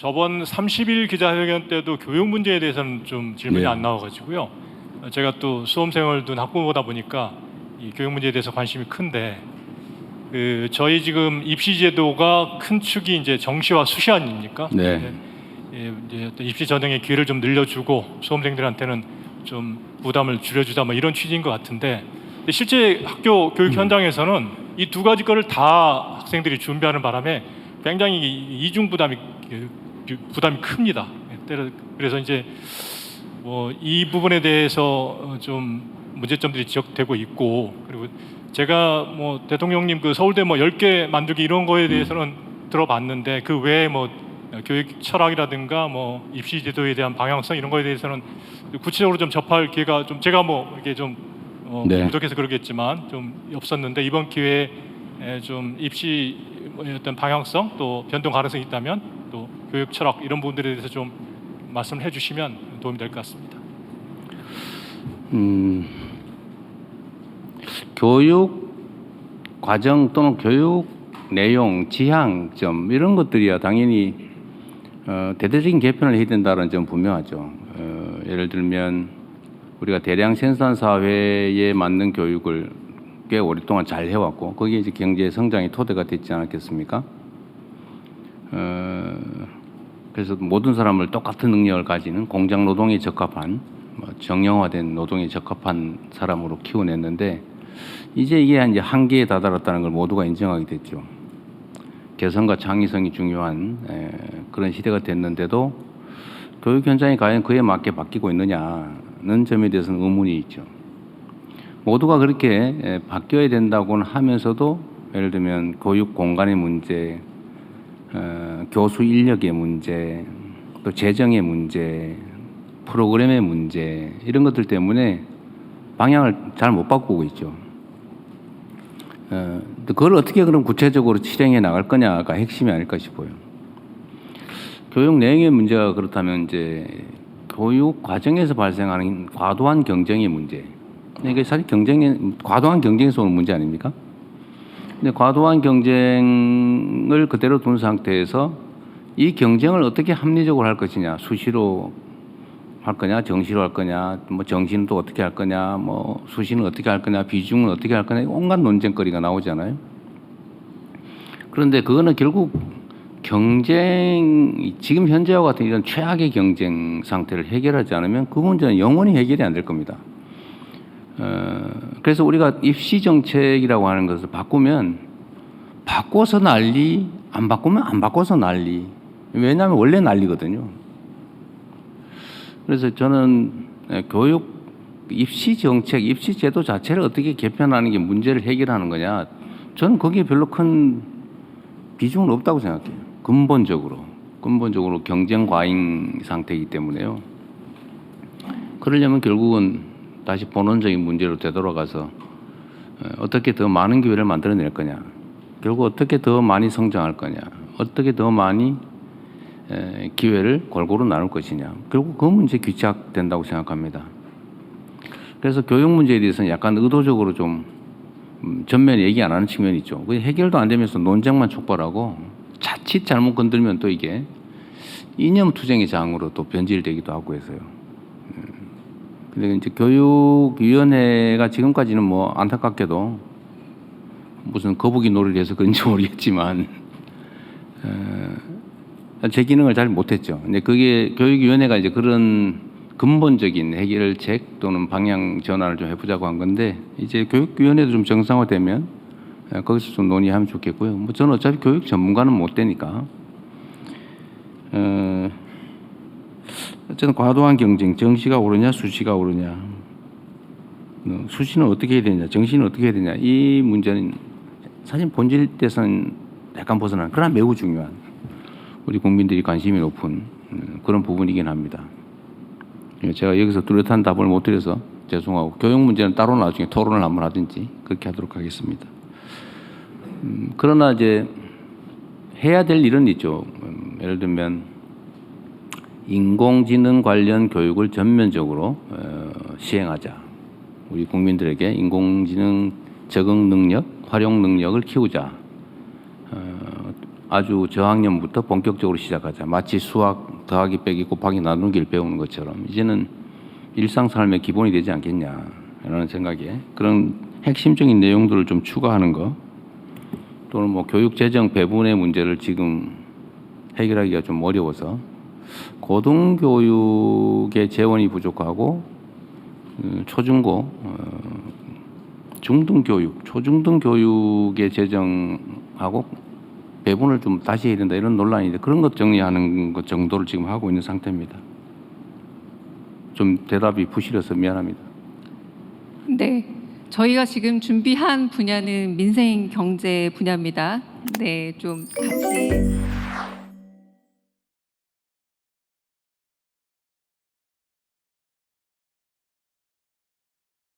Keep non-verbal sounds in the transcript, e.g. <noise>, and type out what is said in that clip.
저번 30일 기자회견 때도 교육 문제에 대해서는 좀 질문이 네. 안 나와가지고요. 어, 제가 또 수험생활도 학부모다 보니까 이 교육 문제에 대해서 관심이 큰데 그 저희 지금 입시 제도가 큰 축이 이제 정시와 수시 아닙니까? 네. 예, 이제 입시 전형의 기회를 좀 늘려주고 수험생들한테는 좀 부담을 줄여주자 뭐 이런 취지인 것 같은데 실제 학교 교육 현장에서는 이두 가지 거를 다 학생들이 준비하는 바람에 굉장히 이- 이중 부담이 그, 부담이 큽니다. 그래서 이제 뭐 이 부분에 대해서 어, 좀 문제점들이 지적되고 있고 그리고 제가 뭐 대통령님 그 서울대 뭐 10개 만들기 이런 거에 대해서는 들어봤는데 그 외에 뭐 교육 철학이라든가 뭐 입시 제도에 대한 방향성 이런 거에 대해서는 구체적으로 좀 접할 기회가 좀 제가 뭐 이게 좀 어, 네. 부족해서 그러겠지만 좀 없었는데 이번 기회에 좀 입시 의 어떤 방향성 또 변동 가능성이 있다면 또 교육 철학 이런 부분들에 대해서 좀 말씀을 해주시면 도움이 될 것 같습니다. 음, 교육 과정 또는 교육 내용, 지향점 이런 것들이야 당연히 어, 대대적인 개편을 해야 된다는 점 분명하죠. 어, 예를 들면 우리가 대량 생산 사회에 맞는 교육을 꽤 오랫동안 잘 해왔고 거기에 이제 경제 성장의 토대가 됐지 않았겠습니까? 어, 그래서 모든 사람을 똑같은 능력을 가지는 공장 노동에 적합한 뭐 정형화된 노동에 적합한 사람으로 키워냈는데 이제 이게 이제 한계에 다다랐다는 걸 모두가 인정하게 됐죠. 개성과 창의성이 중요한 에, 그런 시대가 됐는데도 교육 현장이 과연 그에 맞게 바뀌고 있느냐는 점에 대해서는 의문이 있죠. 모두가 그렇게 에, 바뀌어야 된다고는 하면서도 예를 들면 교육 공간의 문제, 어, 교수 인력의 문제, 또 재정의 문제, 프로그램의 문제 이런 것들 때문에 방향을 잘 못 바꾸고 있죠. 어, 그걸 어떻게 그럼 구체적으로 실행해 나갈 거냐가 핵심이 아닐까 싶어요. 교육 내용의 문제가 그렇다면 이제 교육 과정에서 발생하는 과도한 경쟁의 문제. 이게 사실 경쟁의 과도한 경쟁에서 오는 문제 아닙니까? 근데 과도한 경쟁을 그대로 둔 상태에서 이 경쟁을 어떻게 합리적으로 할 것이냐, 수시로 할 거냐, 정시로 할 거냐, 뭐 정시는 또 어떻게 할 거냐, 뭐 수시는 어떻게 할 거냐, 비중은 어떻게 할 거냐, 온갖 논쟁거리가 나오잖아요. 그런데 그거는 결국 경쟁 지금 현재와 같은 이런 최악의 경쟁 상태를 해결하지 않으면 그 문제는 영원히 해결이 안 될 겁니다. 어, 그래서 우리가 입시 정책이라고 하는 것을 바꾸면 바꿔서 난리, 안 바꾸면 안 바꿔서 난리. 왜냐하면 원래 난리거든요. 그래서 저는 예, 교육 입시 정책, 입시 제도 자체를 어떻게 개편하는 게 문제를 해결하는 거냐. 저는 거기에 별로 큰 비중은 없다고 생각해요. 근본적으로. 근본적으로 경쟁 과잉 상태이기 때문에요. 그러려면 결국은 다시 본원적인 문제로 되돌아가서 어, 어떻게 더 많은 기회를 만들어낼 거냐. 결국 어떻게 더 많이 성장할 거냐. 어떻게 더 많이 에, 기회를 골고루 나눌 것이냐. 결국 그 문제 귀착된다고 생각합니다. 그래서 교육 문제에 대해서는 약간 의도적으로 좀 음, 전면에 얘기 안 하는 측면이 있죠. 그 해결도 안 되면서 논쟁만 촉발하고 자칫 잘못 건들면 또 이게 이념 투쟁의 장으로 또 변질되기도 하고 해서요. 음. 근데 이제 교육위원회가 지금까지는 뭐 안타깝게도 무슨 거북이 놀이를 해서 그런지 <laughs> 모르겠지만 어, 제 기능을 잘 못했죠. 근데 그게 교육위원회가 이제 그런 근본적인 해결책 또는 방향 전환을 좀 해보자고 한 건데 이제 교육위원회도 좀 정상화되면 에, 거기서 좀 논의하면 좋겠고요. 뭐 저는 어차피 교육 전문가는 못 되니까 어, 어쨌든 과도한 경쟁, 정시가 오르냐 수시가 오르냐, 어, 수시는 어떻게 해야 되냐, 정시는 어떻게 해야 되냐 이 문제는 사실 본질에서는 약간 벗어난 그러나 매우 중요한 우리 국민들이 관심이 높은 음, 그런 부분이긴 합니다. 예, 제가 여기서 뚜렷한 답을 못 드려서 죄송하고 교육 문제는 따로 나중에 토론을 한번 하든지 그렇게 하도록 하겠습니다. 음, 그러나 이제 해야 될 일은 있죠. 음, 예를 들면 인공지능 관련 교육을 전면적으로 어, 시행하자. 우리 국민들에게 인공지능 적응 능력, 활용 능력을 키우자. 어, 아주 저학년부터 본격적으로 시작하자. 마치 수학 더하기 빼기 곱하기 나누기를 배우는 것처럼 이제는 일상 삶의 기본이 되지 않겠냐라는 생각에 그런 핵심적인 내용들을 좀 추가하는 거 또는 뭐 교육 재정 배분의 문제를 지금 해결하기가 좀 어려워서 고등교육의 재원이 부족하고 음, 초중고 어, 중등 교육, 초중등 교육의 재정하고 배분을 좀 다시 해야 된다 이런 논란인데 그런 것 정리하는 것 정도를 지금 하고 있는 상태입니다. 좀 대답이 부실해서 미안합니다. 네. 저희가 지금 준비한 분야는 민생 경제 분야입니다. 네, 좀 같이